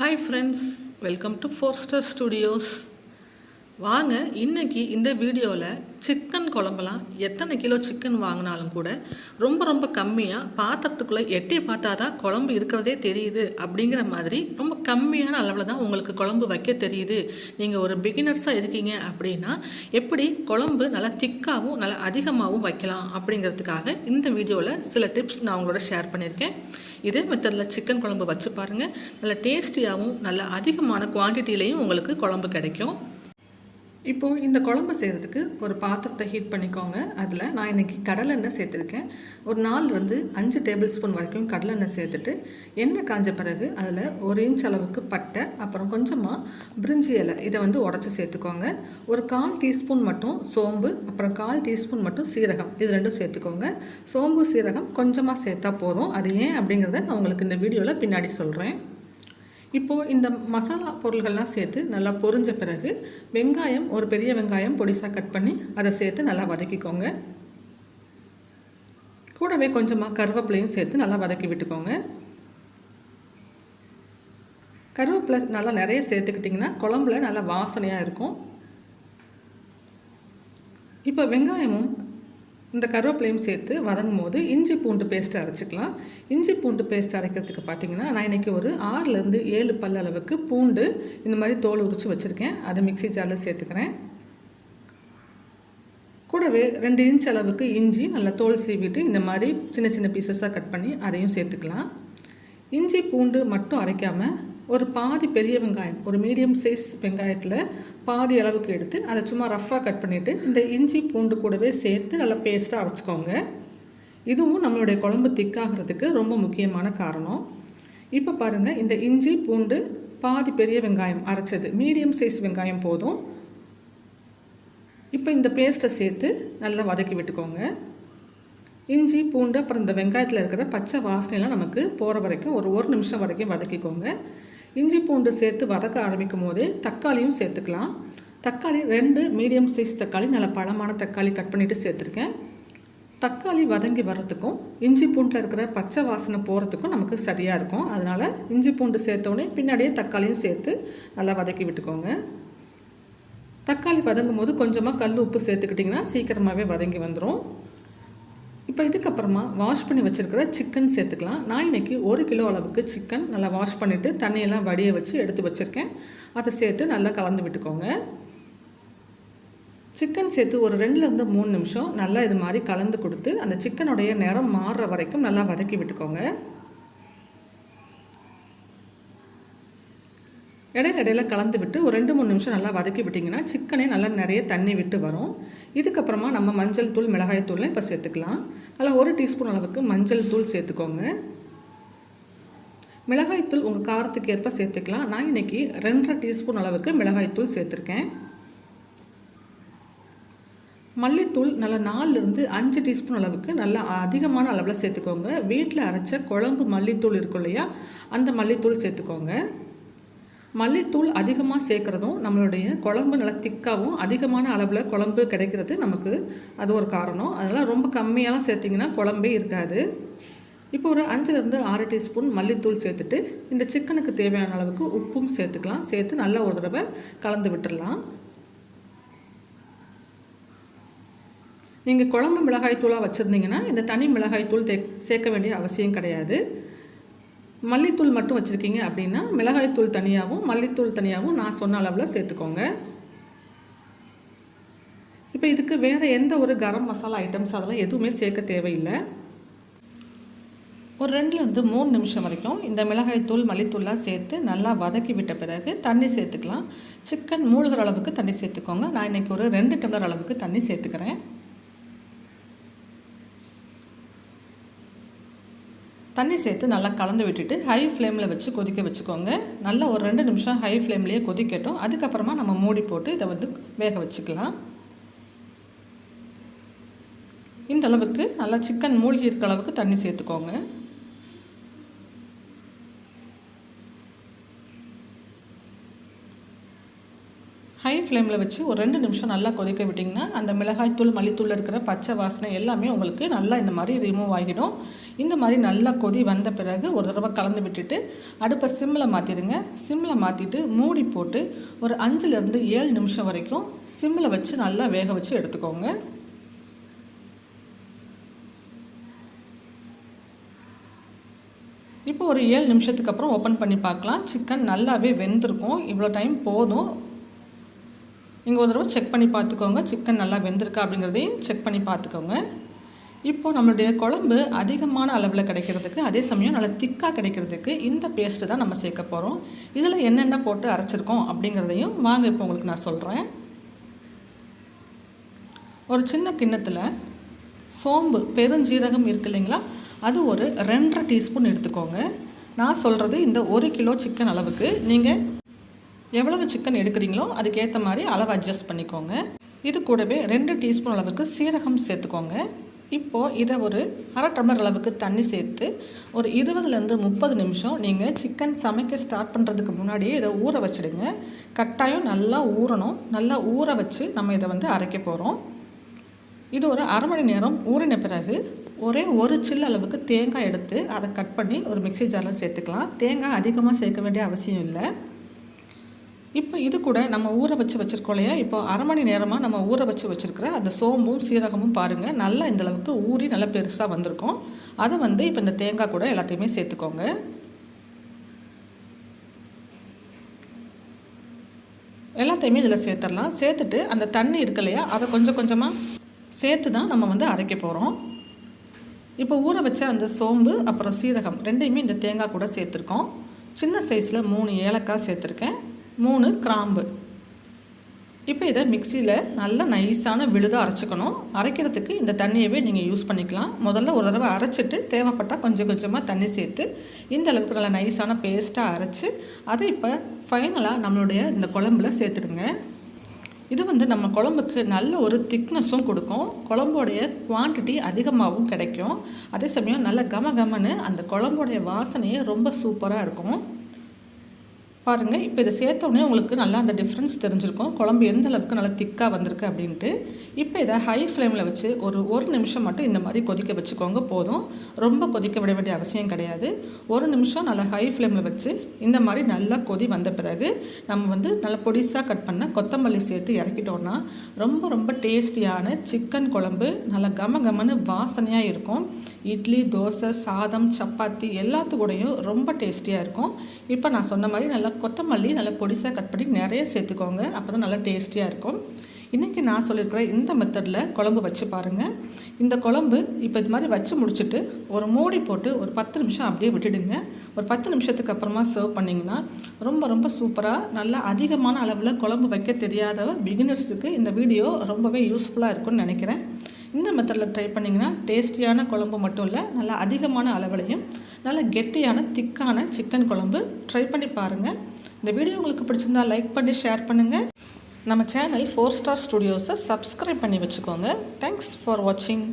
hi friends welcome to Forster studios வாங்க இன்னைக்கு இந்த வீடியோவில் சிக்கன் குழம்புலாம் எத்தனை கிலோ சிக்கன் வாங்கினாலும் கூட ரொம்ப ரொம்ப கம்மியாக பாத்திரத்துக்குள்ளே எட்டி பார்த்தா தான் குழம்பு இருக்கிறதே தெரியுது அப்படிங்கிற மாதிரி ரொம்ப கம்மியான அளவில் தான் உங்களுக்கு குழம்பு வைக்க தெரியுது. நீங்கள் ஒரு பிகினர்ஸாக இருக்கீங்க அப்படின்னா எப்படி குழம்பு நல்லா திக்காகவும் நல்லா அதிகமாகவும் வைக்கலாம் அப்படிங்கிறதுக்காக இந்த வீடியோவில் சில டிப்ஸ் நான் உங்களோட ஷேர் பண்ணியிருக்கேன். இதே மெத்தடில் சிக்கன் குழம்பு வச்சு பாருங்கள் நல்ல டேஸ்டியாகவும் நல்ல அதிகமான குவான்டிட்டிலையும் உங்களுக்கு குழம்பு கிடைக்கும். இப்போது இந்த குழம்பு செய்கிறதுக்கு ஒரு பாத்திரத்தை ஹீட் பண்ணிக்கோங்க. அதில் நான் இன்றைக்கி கடலெண்ணெய் சேர்த்துருக்கேன். ஒரு நாள் வந்து அஞ்சு டேபிள் ஸ்பூன் வரைக்கும் கடலெண்ணெய் சேர்த்துட்டு எண்ணெய் காஞ்ச பிறகு அதில் ஒரு இன்ச் அளவுக்கு பட்டை அப்புறம் கொஞ்சமாக பிரிஞ்சி இலை இதை வந்து உடச்சி சேர்த்துக்கோங்க. ஒரு கால் டீஸ்பூன் மட்டும் சோம்பு அப்புறம் கால் டீஸ்பூன் மட்டும் சீரகம் இது ரெண்டும் சேர்த்துக்கோங்க. சோம்பு சீரகம் கொஞ்சமாக சேர்த்தா போதும். அது ஏன் அப்படிங்கிறத நான் உங்களுக்கு இந்த வீடியோவில் பின்னாடி சொல்கிறேன் இப்போது இந்த மசாலா பொருள்கள்லாம் சேர்த்து நல்லா பொரிஞ்ச பிறகு வெங்காயம் ஒரு பெரிய வெங்காயம் பொடிசாக கட் பண்ணி அதை சேர்த்து நல்லா வதக்கிக்கோங்க. கூடவே கொஞ்சமாக கருவேப்பிலையும் சேர்த்து நல்லா வதக்கி விட்டுக்கோங்க. கருவேப்பிலை நல்லா நிறைய சேர்த்துக்கிட்டிங்கன்னா குழம்புல நல்லா வாசனையாக இருக்கும். இப்போ வெங்காயமும் இந்த கருவேப்பிலையும் சேர்த்து வதங்கும் போது இஞ்சி பூண்டு பேஸ்ட் அரைச்சிக்கலாம். இஞ்சி பூண்டு பேஸ்ட் அரைக்கிறதுக்கு பார்த்தீங்கன்னா நான் இன்றைக்கி ஒரு ஆறுலேருந்து ஏழு பல் அளவுக்கு பூண்டு இந்த மாதிரி தோல் உரித்து வச்சுருக்கேன். அதை மிக்சி ஜாரில் சேர்த்துக்கிறேன். கூடவே ரெண்டு இன்ச் அளவுக்கு இஞ்சி நல்லா தோல் சீவிட்டு இந்த மாதிரி சின்ன சின்ன பீசஸாக கட் பண்ணி அதையும் சேர்த்துக்கலாம். இஞ்சி பூண்டு மட்டும் அரைக்காமல் ஒரு பாதி பெரிய வெங்காயம் ஒரு மீடியம் சைஸ் வெங்காயத்தில் பாதி அளவுக்கு எடுத்து அதை சும்மா ரஃப்பாக கட் பண்ணிவிட்டு இந்த இஞ்சி பூண்டு கூடவே சேர்த்து நல்லா பேஸ்ட்டாக அரைச்சிக்கோங்க. இதுவும் நம்மளுடைய குழம்பு திக்காகிறதுக்கு ரொம்ப முக்கியமான காரணம். இப்போ பாருங்கள் இந்த இஞ்சி பூண்டு பாதி பெரிய வெங்காயம் அரைச்சது. மீடியம் சைஸ் வெங்காயம் போதும். இப்போ இந்த பேஸ்ட்டை சேர்த்து நல்லா வதக்கி விட்டுக்கோங்க. இஞ்சி பூண்டு அப்புறம் இந்த வெங்காயத்தில் இருக்கிற பச்சை வாசனைலாம் நமக்கு போகிற வரைக்கும் ஒரு ஒரு நிமிஷம் வரைக்கும் வதக்கிக்கோங்க. இஞ்சி பூண்டு சேர்த்து வதக்க ஆரம்பிக்கும் போதே தக்காளியும் சேர்த்துக்கலாம். தக்காளி ரெண்டு மீடியம் சைஸ் தக்காளி நல்ல பழமான தக்காளி கட் பண்ணிவிட்டு சேர்த்துருக்கேன். தக்காளி வதங்கி வர்றதுக்கும் இஞ்சி பூண்டில் இருக்கிற பச்சை வாசனை போகிறதுக்கும் நமக்கு சரியாக இருக்கும். அதனால் இஞ்சி பூண்டு சேர்த்தோடனே பின்னாடியே தக்காளியும் சேர்த்து நல்லா வதக்கி விட்டுக்கோங்க. தக்காளி வதங்கும் போது கொஞ்சமாக கல் உப்பு சேர்த்துக்கிட்டிங்கன்னா சீக்கிரமாகவே வதங்கி வந்துடும் இப்போ இதுக்கப்புறமா வாஷ் பண்ணி வச்சுருக்கிற சிக்கன் சேர்த்துக்கலாம். நான் இன்றைக்கி ஒரு கிலோ அளவுக்கு சிக்கன் நல்லா வாஷ் பண்ணிவிட்டு தண்ணியெல்லாம் வடிய வச்சு எடுத்து வச்சுருக்கேன். அதை சேர்த்து நல்லா கலந்து விட்டுக்கோங்க. சிக்கன் சேர்த்து ஒரு ரெண்டுலேருந்து மூணு நிமிஷம் நல்லா இது மாதிரி கலந்து கொடுத்து அந்த சிக்கனுடைய நிறம் மாறுற வரைக்கும் நல்லா வதக்கி விட்டுக்கோங்க. இடையில இடையில கலந்து விட்டு ஒரு ரெண்டு மூணு நிமிஷம் நல்லா வதக்கி விட்டிங்கன்னா சிக்கனே நல்லா நிறைய தண்ணி விட்டு வரும். இதுக்கப்புறமா நம்ம மஞ்சள் தூள் மிளகாய் தூள்லாம் இப்போ சேர்த்துக்கலாம். நல்லா ஒரு டீஸ்பூன் அளவுக்கு மஞ்சள் தூள் சேர்த்துக்கோங்க. மிளகாய்த்தூள் உங்கள் காரத்துக்கு ஏற்ப சேர்த்துக்கலாம். நான் இன்றைக்கி ரெண்டரை டீஸ்பூன் அளவுக்கு மிளகாய்த்தூள் சேர்த்துருக்கேன். மல்லித்தூள் நல்லா நாலுலேருந்து அஞ்சு டீஸ்பூன் அளவுக்கு நல்லா அதிகமான அளவில் சேர்த்துக்கோங்க. வீட்டில் அரைச்ச குழம்பு மல்லித்தூள் இருக்கும் இல்லையா அந்த மல்லித்தூள் சேர்த்துக்கோங்க. மல்லித்தூள் அதிகமாக சேர்க்குறதும் நம்மளுடைய குழம்பு நல்லா திக்காகவும் அதிகமான அளவில் குழம்பு கிடைக்கிறது நமக்கு அது ஒரு காரணம். அதனால் ரொம்ப கம்மியாலாம் சேர்த்திங்கன்னா குழம்பே இருக்காது. இப்போ ஒரு அஞ்சுலேருந்து ஆறு டீஸ்பூன் மல்லித்தூள் சேர்த்துட்டு இந்த சிக்கனுக்கு தேவையான அளவுக்கு உப்பும் சேர்த்துக்கலாம். சேர்த்து நல்லா ஒரு தடவை கலந்து விட்டுடலாம். நீங்கள் குழம்பு மிளகாய் தூளாக வச்சுருந்தீங்கன்னா இந்த தனி மிளகாய் தூள் தே சேர்க்க வேண்டிய அவசியம் கிடையாது. மல்லித்தூள் மட்டும் வச்சுருக்கீங்க அப்படின்னா மிளகாய்த்தூள் தனியாகவும் மல்லித்தூள் தனியாகவும் நான் சொன்ன அளவில் சேர்த்துக்கோங்க. இப்போ இதுக்கு வேறு எந்த ஒரு கரம் மசாலா ஐட்டம்ஸ் அதெல்லாம் எதுவுமே சேர்க்க தேவையில்லை. ஒரு ரெண்டுலேருந்து மூணு நிமிஷம் வரைக்கும் இந்த மிளகாய்த்தூள் மல்லித்தூள்லாம் சேர்த்து நல்லா வதக்கி விட்ட பிறகு தண்ணி சேர்த்துக்கலாம். சிக்கன் மூழ்கிற அளவுக்கு தண்ணி சேர்த்துக்கோங்க. நான் இன்றைக்கி ஒரு ரெண்டு டம்ளர் அளவுக்கு தண்ணி சேர்த்துக்கிறேன். தண்ணி சேர்த்து நல்லா கலந்து விட்டுட்டு ஹை ஃப்ளேமில் வச்சு கொதிக்க வச்சுக்கோங்க. நல்லா ஒரு ரெண்டு நிமிஷம் ஹை ஃப்ளேம்லேயே கொதிக்கட்டும். அதுக்கப்புறமா நம்ம மூடி போட்டு இதை வந்து வேக வச்சுக்கலாம். இந்த அளவுக்கு நல்லா சிக்கன் மூழ்கி இருக்க அளவுக்கு தண்ணி சேர்த்துக்கோங்க ஹை ஃப்ளேமில் வச்சு ஒரு ரெண்டு நிமிஷம் நல்லா கொதிக்க விட்டிங்கன்னா அந்த மிளகாய்த்தூள் மல்லித்தூள் இருக்கிற பச்சை வாசனை எல்லாமே உங்களுக்கு நல்லா இந்த மாதிரி ரிமூவ் ஆகிடும். இந்த மாதிரி நல்லா கொதி வந்த பிறகு ஒரு தடவை கலந்து விட்டுட்டு அடுப்பை சிம்மில் மாற்றிடுங்க சிம்மில் மாற்றிட்டு மூடி போட்டு ஒரு அஞ்சுலேருந்து ஏழு நிமிஷம் வரைக்கும் சிம்மில் வச்சு நல்லா வேக வச்சு எடுத்துக்கோங்க. இப்போ ஒரு ஏழு நிமிஷத்துக்கு அப்புறம் ஓப்பன் பண்ணி பார்க்கலாம். சிக்கன் நல்லாவே வெந்திருக்கும். இவ்வளோ டைம் போதும். நீங்கள் ஒரு தடவை செக் பண்ணி பார்த்துக்கோங்க. சிக்கன் நல்லா வெந்திருக்கா அப்படிங்கிறதையும் செக் பண்ணி பார்த்துக்கோங்க. இப்போது நம்மளுடைய குழம்பு அதிகமான அளவில் கிடைக்கிறதுக்கு அதே சமயம் நல்லா திக்காக கிடைக்கிறதுக்கு இந்த பேஸ்ட்டு தான் நம்ம சேர்க்க போகிறோம் இதில் என்னென்ன போட்டு அரைச்சிருக்கோம் அப்படிங்கிறதையும் வாங்க இப்போ உங்களுக்கு நான் சொல்கிறேன் ஒரு சின்ன கிண்ணத்தில் சோம்பு பெருஞ்சீரகம் இருக்கு இல்லைங்களா? அது ஒரு ரெண்டரை டீஸ்பூன் எடுத்துக்கோங்க. நான் சொல்கிறது இந்த ஒரு கிலோ சிக்கன் அளவுக்கு நீங்கள் எவ்வளவு சிக்கன் எடுக்கிறீங்களோ அதுக்கேற்ற மாதிரி அளவு அட்ஜஸ்ட் பண்ணிக்கோங்க. இது கூடவே ரெண்டு டீஸ்பூன் அளவுக்கு சீரகம் சேர்த்துக்கோங்க. இப்போது இதை ஒரு அரை டம்ளர் அளவுக்கு தண்ணி சேர்த்து ஒரு இருபதுலேருந்து முப்பது நிமிஷம் நீங்கள் சிக்கன் சமைக்க ஸ்டார்ட் பண்ணுறதுக்கு முன்னாடியே இதை ஊற வச்சுடுங்க. கட்டாயம் நல்லா ஊறணும். நல்லா ஊற வச்சு நம்ம இதை வந்து அரைக்க போகிறோம் இது ஒரு அரை மணி நேரம் ஊறின பிறகு ஒரே ஒரு சில்லு அளவுக்கு தேங்காய் எடுத்து அதை கட் பண்ணி ஒரு மிக்சி ஜாரில் சேர்த்துக்கலாம். தேங்காய் அதிகமாக சேர்க்க வேண்டிய அவசியம் இல்லை. இப்போ இது கூட நம்ம ஊற வச்சு வச்சுருக்கோம் இல்லையா? இப்போ அரை மணி நேரமாக நம்ம ஊற வச்சு வச்சுருக்கிற அந்த சோம்பும் சீரகமும் பாருங்கள் நல்லா இந்தளவுக்கு ஊறி நல்லா பெருசாக வந்திருக்கும். அதை வந்து இப்போ இந்த தேங்காய் கூட எல்லாத்தையுமே சேர்த்துக்கோங்க. எல்லாத்தையுமே இதில் சேர்த்துடலாம். சேர்த்துட்டு அந்த தண்ணி இருக்கு இல்லையா? அதை கொஞ்சம் கொஞ்சமாக சேர்த்து தான் நம்ம வந்து அரைக்க போகிறோம் இப்போ ஊற வச்ச அந்த சோம்பு அப்புறம் சீரகம் ரெண்டையுமே இந்த தேங்காய் கூட சேர்த்துருக்கோம். சின்ன சைஸில் மூணு ஏலக்காய் சேர்த்துருக்கேன். மூணு கிராம்பு. இப்போ இதை மிக்சியில் நல்லா நைஸான விழுதாக அரைச்சிக்கணும். அரைக்கிறதுக்கு இந்த தண்ணியவே நீங்கள் யூஸ் பண்ணிக்கலாம். முதல்ல ஒரு தடவை அரைச்சிட்டு தேவைப்பட்டால் கொஞ்சம் கொஞ்சமாக தண்ணி சேர்த்து இந்த அளவுக்கு நல்லா நைஸான பேஸ்ட்டாக அரைச்சி அதை இப்போ ஃபைனலாக நம்மளுடைய இந்த குழம்புல சேர்த்துடுங்க. இது வந்து நம்ம குழம்புக்கு நல்ல ஒரு திக்னஸும் கொடுக்கும். குழம்போடைய குவான்டிட்டி அதிகமாகவும் கிடைக்கும். அதே சமயம் நல்ல கம கமன்னு அந்த குழம்போடைய வாசனையே ரொம்ப சூப்பராக இருக்கும். பாருங்கள் இப்போ இதை சேர்த்தோடனே உங்களுக்கு நல்லா அந்த டிஃப்ரென்ஸ் தெரிஞ்சிருக்கும். குழம்பு எந்த அளவுக்கு நல்லா திக்காக வந்திருக்கு அப்படின்ட்டு. இப்போ இதை ஹை ஃப்ளேமில் வச்சு ஒரு ஒரு நிமிஷம் மட்டும் இந்த மாதிரி கொதிக்க வச்சுக்கோங்க போதும். ரொம்ப கொதிக்க விட வேண்டிய அவசியம் கிடையாது. ஒரு நிமிஷம் நல்லா ஹை ஃப்ளேமில் வச்சு இந்த மாதிரி நல்லா கொதி வந்த பிறகு நம்ம வந்து நல்லா பொடிசாக கட் பண்ண கொத்தமல்லி சேர்த்து இறக்கிட்டோன்னா ரொம்ப ரொம்ப டேஸ்டியான சிக்கன் குழம்பு நல்லா கம கமன்னு வாசனையாக இருக்கும். இட்லி தோசை சாதம் சப்பாத்தி எல்லாத்து கூடயும் ரொம்ப டேஸ்டியாக இருக்கும். இப்போ நான் சொன்ன மாதிரி நல்லா கொத்தமல்லி நல்லா பொடிசாக கட் பண்ணி நிறைய சேர்த்துக்கோங்க. அப்போ தான் நல்லா டேஸ்டியாக இருக்கும். இன்றைக்கி நான் சொல்லியிருக்கிற இந்த மெத்தடில் குழம்பு வச்சு பாருங்கள் இந்த குழம்பு இப்போ இது மாதிரி வச்சு முடிச்சுட்டு ஒரு மூடி போட்டு ஒரு பத்து நிமிஷம் அப்படியே விட்டுடுங்க. ஒரு பத்து நிமிஷத்துக்கு அப்புறமா சர்வ் பண்ணிங்கன்னா ரொம்ப ரொம்ப சூப்பராக நல்லா அதிகமான அளவில் குழம்பு வைக்க தெரியாதவ பிகினர்ஸுக்கு இந்த வீடியோ ரொம்பவே யூஸ்ஃபுல்லாக இருக்கும்னு நினைக்கிறேன். இந்த மெத்தடில் ட்ரை பண்ணிங்கன்னா டேஸ்டியான குழம்பு மட்டும் இல்லை நல்லா அதிகமான அளவுலையும் நல்ல கெட்டியான திக்கான சிக்கன் குழம்பு ட்ரை பண்ணி பாருங்கள் இந்த வீடியோ உங்களுக்கு பிடிச்சிருந்தா லைக் பண்ணி ஷேர் பண்ணுங்கள் நம்ம சேனல் ஃபோர் ஸ்டார் ஸ்டுடியோஸை சப்ஸ்கிரைப் பண்ணி வச்சுக்கோங்க. தேங்க்ஸ் ஃபார் வாட்சிங்